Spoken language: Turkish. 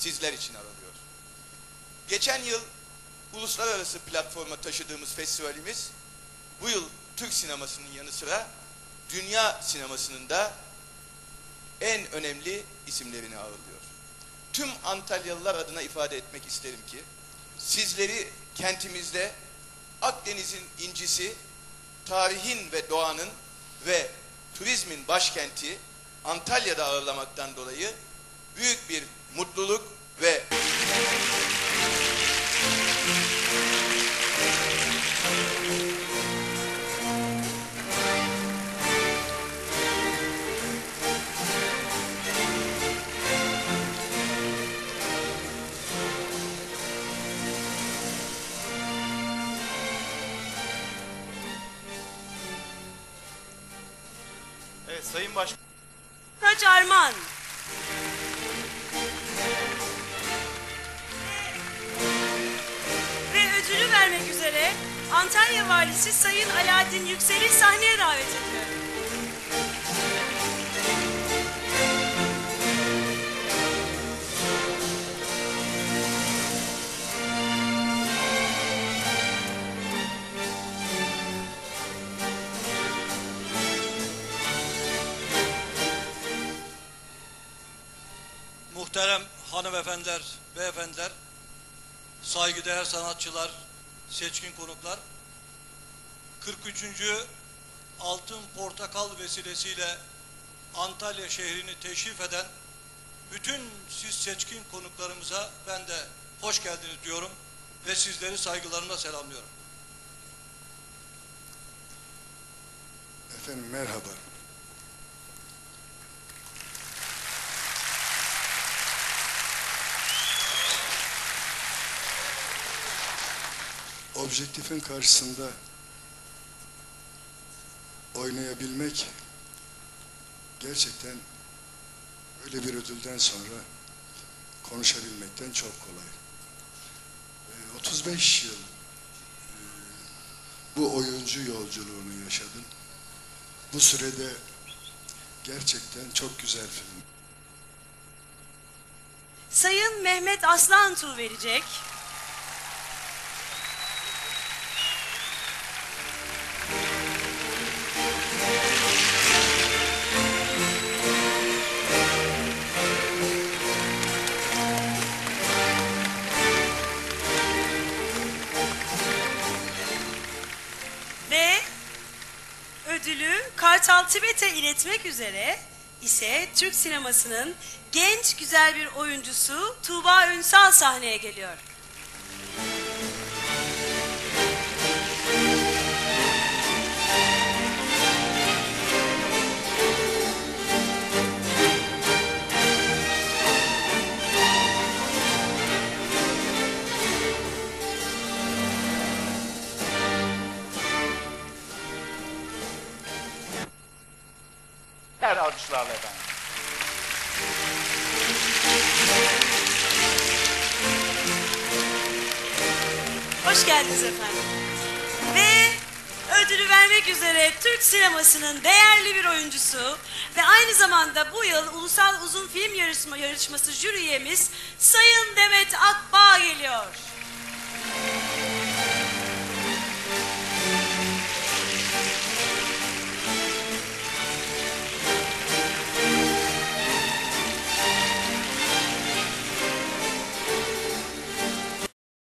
sizler için aranıyor. Geçen yıl uluslararası platforma taşıdığımız festivalimiz bu yıl Türk sinemasının yanı sıra dünya sinemasının da en önemli isimlerini ağırlıyor. Tüm Antalyalılar adına ifade etmek isterim ki sizleri kentimizde Akdeniz'in incisi, tarihin ve doğanın ve turizmin başkenti Antalya'da ağırlamaktan dolayı büyük bir mutluluk ve Evet Sayın Başkan. Taç Arman. Antalya Valisi Sayın Alaaddin Yüksel'i sahneye davet ediyorum. Muhterem hanımefendiler, beyefendiler, saygıdeğer sanatçılar, seçkin konuklar, 43. Altın Portakal vesilesiyle Antalya şehrini teşrif eden bütün siz seçkin konuklarımıza ben de hoş geldiniz diyorum ve sizleri saygılarımla selamlıyorum. Efendim merhaba. Objektifin karşısında oynayabilmek gerçekten öyle bir ödülden sonra konuşabilmekten çok kolay. Ee, 35 yıl e, bu oyuncu yolculuğunu yaşadım. Bu sürede gerçekten çok güzel film. Sayın Mehmet Aslantul verecek. Kartal Tibet'e iletmek üzere ise Türk sinemasının genç güzel bir oyuncusu Tuğba Ünsal sahneye geliyor. Her alkışlarla efendim. Hoş geldiniz efendim. Ve ödülü vermek üzere Türk sinemasının değerli bir oyuncusu ve aynı zamanda bu yıl Ulusal Uzun Film Yarışma, Yarışması jüri üyemiz Sayın Demet Akbağ geliyor.